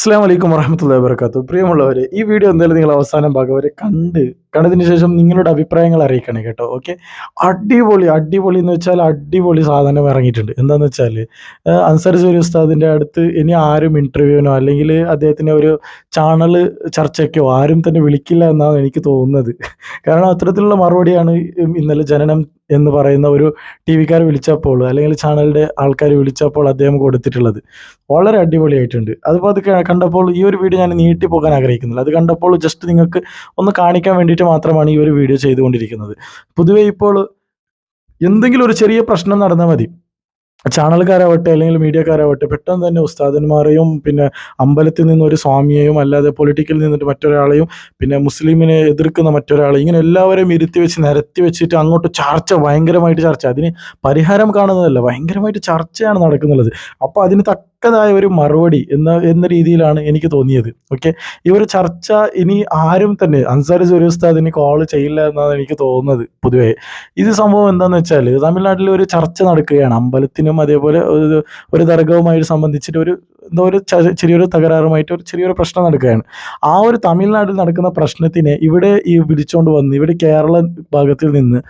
അസ്സാം വലൈക്കും വരഹമുല്ലാ വാബർക്കാത്തു പ്രിയമുള്ളവരെ ഈ വീഡിയോ എന്തായാലും നിങ്ങൾ അവസാനം ഭാഗം വരെ കണ്ട് കണ്ടതിന് ശേഷം നിങ്ങളുടെ അഭിപ്രായങ്ങൾ അറിയിക്കണേ കേട്ടോ ഓക്കെ അടിപൊളി അടിപൊളി എന്ന് വെച്ചാൽ അടിപൊളി സാധനം ഇറങ്ങിയിട്ടുണ്ട്. എന്താന്ന് വെച്ചാൽ അൻസർ സൂരി ഉസ്താദിന്റെ അടുത്ത് ഇനി ആരും ഇന്റർവ്യൂവിനോ അല്ലെങ്കിൽ അദ്ദേഹത്തിന്റെ ഒരു ചാനൽ ചർച്ചയ്ക്കോ ആരും തന്നെ വിളിക്കില്ല എന്നാണ് എനിക്ക് തോന്നുന്നത്. കാരണം അത്തരത്തിലുള്ള മറുപടിയാണ് ഇന്നലെ ജനനം എന്ന് പറയുന്ന ഒരു ടി വിക്കാർ വിളിച്ചപ്പോൾ അല്ലെങ്കിൽ ചാനലിന്റെ ആൾക്കാർ വിളിച്ചപ്പോൾ അദ്ദേഹം കൊടുത്തിട്ടുള്ളത്. വളരെ അടിപൊളിയായിട്ടുണ്ട്. അതിപ്പോൾ അത് കണ്ടപ്പോൾ ഈ ഒരു വീഡിയോ ഞാൻ നീട്ടി പോകാൻ ആഗ്രഹിക്കുന്നില്ല. അത് കണ്ടപ്പോൾ ജസ്റ്റ് നിങ്ങൾക്ക് ഒന്ന് കാണിക്കാൻ വേണ്ടിയിട്ട് മാത്രമാണ് ഈ ഒരു വീഡിയോ ചെയ്തുകൊണ്ടിരിക്കുന്നത്. പൊതുവേ ഇപ്പോൾ എന്തെങ്കിലും ഒരു ചെറിയ പ്രശ്നം നടന്നാൽ മതി. ചാനൽക്കാരാവട്ടെ അല്ലെങ്കിൽ മീഡിയക്കാരാവട്ടെ പെട്ടെന്ന് തന്നെ ഉസ്താദന്മാരെയും പിന്നെ അമ്പലത്തിൽ നിന്ന് ഒരു സ്വാമിയെയും അല്ലാതെ പൊളിറ്റിക്കൽ നിന്നിട്ട് മറ്റൊരാളെയും പിന്നെ മുസ്ലിമിനെ എതിർക്കുന്ന മറ്റൊരാളെയും ഇങ്ങനെ എല്ലാവരെയും ഇരുത്തി വെച്ച് നിരത്തി വെച്ചിട്ട് അങ്ങോട്ട് ചർച്ച ഭയങ്കരമായിട്ട് ചർച്ച. അതിന് പരിഹാരം കാണുന്നതല്ല ഭയങ്കരമായിട്ട് ചർച്ചയാണ് നടക്കുന്നത്. അപ്പോൾ അതിന് തക്കതായ ഒരു മറുപടി എന്ന എന്ന രീതിയിലാണ് എനിക്ക് തോന്നിയത്. ഓക്കെ ഈ ഒരു ചർച്ച ഇനി ആരും തന്നെ അൻസാരി സുരി ഉസ്താദ് ഇനി കോൾ ചെയ്യില്ല എന്നാണ് എനിക്ക് തോന്നുന്നത് പൊതുവേ. ഇത് സംഭവം എന്താന്ന് വെച്ചാൽ തമിഴ്നാട്ടിൽ ഒരു ചർച്ച നടക്കുകയാണ്. അമ്പലത്തിനും അതേപോലെ ഒരു ദർഗവുമായിട്ട് സംബന്ധിച്ചിട്ട് ഒരു എന്തോ ഒരു ചെറിയൊരു തകരാറുമായിട്ട് ഒരു ചെറിയൊരു പ്രശ്നം നടക്കുകയാണ്. ആ ഒരു തമിഴ്നാട്ടിൽ നടക്കുന്ന പ്രശ്നത്തിനെ ഇവിടെ ഈ വിളിച്ചുകൊണ്ട് വന്ന് ഇവിടെ കേരള ഭാഗത്തിൽ നിന്ന്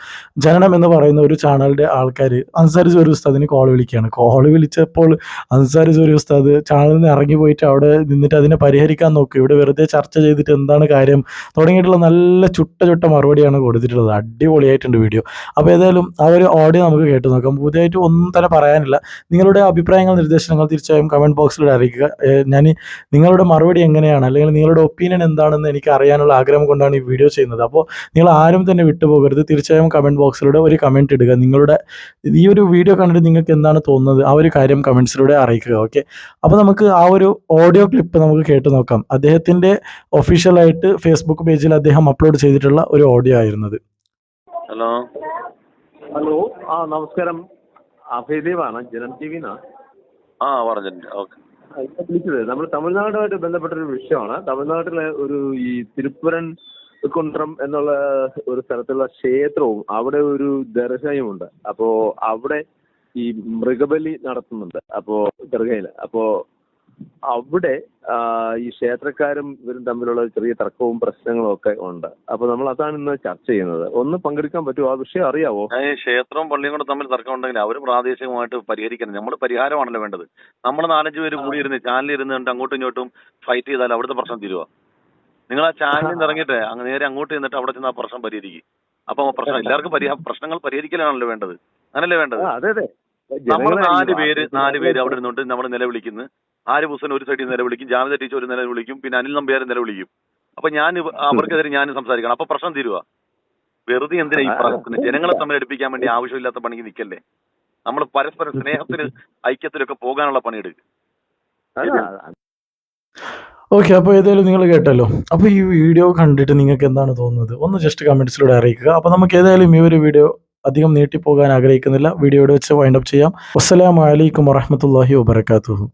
ജനനം എന്ന് പറയുന്ന ഒരു ചാനലിന്റെ ആൾക്കാർ അൻസാരി സൂരി ഉസ്താദിന് കോൾ വിളിക്കുകയാണ്. കോൾ വിളിച്ചപ്പോൾ അൻസാരി സൂരി ഉസ്താദ് ചാനലിൽ നിന്ന് ഇറങ്ങി പോയിട്ട് അവിടെ നിന്നിട്ട് അതിനെ പരിഹരിക്കാൻ നോക്കും. ഇവിടെ വെറുതെ ചർച്ച ചെയ്തിട്ട് എന്താണ് കാര്യം? തുടങ്ങിയിട്ടുള്ള നല്ല ചുട്ട ചുട്ട മറുപടിയാണ് കൊടുത്തിട്ടുള്ളത്. അടിപൊളിയായിട്ടുണ്ട് വീഡിയോ അപ്പോൾ ഏതായാലും ആ ഒരു ഓഡിയോ നമുക്ക് കേട്ട് നോക്കാം. പുതിയതായിട്ട് ഒന്നും തന്നെ പറയാനില്ല. നിങ്ങളുടെ അഭിപ്രായങ്ങൾ നിർദ്ദേശങ്ങൾ തീർച്ചയായും കമന്റ് ബോക്സിലൂടെ അറിയിക്കുക. ഞാൻ നിങ്ങളുടെ മറുപടി എങ്ങനെയാണ്? അല്ലെങ്കിൽ നിങ്ങളുടെ ഒപ്പീനിയൻ എന്താണെന്ന് എനിക്ക് അറിയാനുള്ള ആഗ്രഹം കൊണ്ടാണ് ഈ വീഡിയോ ചെയ്യുന്നത്. അപ്പോൾ നിങ്ങൾ ആരും തന്നെ വിട്ടുപോകരുത്. തീർച്ചയായും കമന്റ് ബോക്സിലൂടെ ഒരു കമന്റ് ഇടുക. നിങ്ങളുടെ ഈ ഒരു വീഡിയോ കണ്ടിട്ട് നിങ്ങൾക്ക് എന്താണ് തോന്നുന്നത്? ആ ഒരു കാര്യം കമൻസിലൂടെ അറിയിക്കുക. ഓക്കെ അപ്പോൾ നമുക്ക് ആ ഒരു ഓഡിയോ ക്ലിപ്പ് നമുക്ക് കേട്ട് നോക്കാം. അദ്ദേഹത്തിന്റെ ഒഫീഷ്യലായിട്ട് ഫേസ്ബുക്ക് പേജിൽ അദ്ദേഹം അപ്ലോഡ് ചെയ്തിട്ടുള്ള ഒരു ഓഡിയോ ആയിരുന്നത്. ഹലോ ഹലോ ആ നമസ്കാരം. അഭയദേവാണ് ജനം ടി വിന്നാ ആ പറഞ്ഞിട്ടുണ്ട്. ഓക്കെ ഇപ്പൊ വിളിച്ചത് നമ്മൾ തമിഴ്നാടുമായിട്ട് ബന്ധപ്പെട്ടൊരു വിഷയമാണ്. തമിഴ്നാട്ടിലെ ഒരു ഈ തിരുപ്പുരൻ കുണ്ട്രം എന്നുള്ള ഒരു സ്ഥലത്തുള്ള ക്ഷേത്രവും അവിടെ ഒരു ദർശനയുമുണ്ട് അപ്പോ അവിടെ ഈ മൃഗബലി നടത്തുന്നുണ്ട്. അപ്പോ ദർഗയിൽ അപ്പോ അവിടെ ഈ ക്ഷേത്രക്കാരും ഇവരും തമ്മിലുള്ള ചെറിയ തർക്കവും പ്രശ്നങ്ങളും ഒക്കെ ഉണ്ട്. അപ്പൊ നമ്മൾ അതാണ് ഇന്ന് ചർച്ച ചെയ്യുന്നത്. ഒന്ന് പങ്കെടുക്കാൻ പറ്റുമോ? ആ വിഷയം അറിയാവോ? ക്ഷേത്രവും പള്ളിയും കൂടെ തമ്മിൽ തർക്കം ഉണ്ടെങ്കിൽ അവർ പ്രാദേശികമായിട്ട് പരിഹരിക്കണം. നമ്മൾ പരിഹാരമാണല്ലോ വേണ്ടത്. നമ്മൾ നാലഞ്ച് പേര് കൂടി ഇരുന്ന് ചാനലിൽ ഇരുന്ന് കണ്ട് അങ്ങോട്ടും ഇങ്ങോട്ടും ഫൈറ്റ് ചെയ്താൽ അവിടുത്തെ പ്രശ്നം തീരുവോ? നിങ്ങൾ ആ ചാനലിൽ നിന്ന് ഇറങ്ങിയിട്ട് അങ്ങ് നേരെ അങ്ങോട്ട് ചെന്നിട്ട് അവിടെ ചെന്ന് ആ പ്രശ്നം പരിഹരിക്കും. അപ്പൊ പ്രശ്നം എല്ലാവർക്കും പ്രശ്നങ്ങൾ പരിഹരിക്കലാണല്ലോ വേണ്ടത്. അങ്ങനല്ലേ വേണ്ടത്? അതെ അതെ. നമ്മൾ നാല് പേര് നാല് പേര് അവിടെ ഇരുന്നുണ്ട് നമ്മൾ നിലവിളിക്കുന്നു. ആര് ഹുസൈൻ ഒരു സൈഡിൽ നിലവിളിക്കും ജാമിദ ടീച്ചർ ഒരു നിലവിളിക്കും പിന്നെ അനിൽ നമ്പ്യാരെ നിലവിളിക്കും. അപ്പൊ ഞാൻ അവർക്കെതിരെ ഞാൻ സംസാരിക്കണം. അപ്പൊ പ്രശ്നം തീരുക വെറുതെ എന്തിനാ ഈ പറയുന്നത് ജനങ്ങളെ തമ്മിൽ എടുപ്പിക്കാൻ വേണ്ടി ആവശ്യമില്ലാത്ത പണിക്ക് നിൽക്കല്ലേ നമ്മൾ പരസ്പരം സ്നേഹത്തിന് ഐക്യത്തിലൊക്കെ പോകാനുള്ള പണിയെടുക്കും. ഓക്കെ അപ്പോൾ ഏതായാലും നിങ്ങൾ കേട്ടല്ലോ. അപ്പോൾ ഈ വീഡിയോ കണ്ടിട്ട് നിങ്ങൾക്ക് എന്താണ് തോന്നുന്നത്? ഒന്ന് ജസ്റ്റ് കമന്റ്സിലൂടെ അറിയിക്കുക. അപ്പോൾ നമുക്ക് ഏതായാലും ഈ ഒരു വീഡിയോ അധികം നീട്ടിപ്പോകാൻ ആഗ്രഹിക്കുന്നില്ല. വീഡിയോയുടെ വെച്ച് വൈൻഡപ്പ് ചെയ്യാം. അസ്സലാമു അലൈക്കും വറഹമത്തല്ലാഹി വബർക്കാത്തുഹു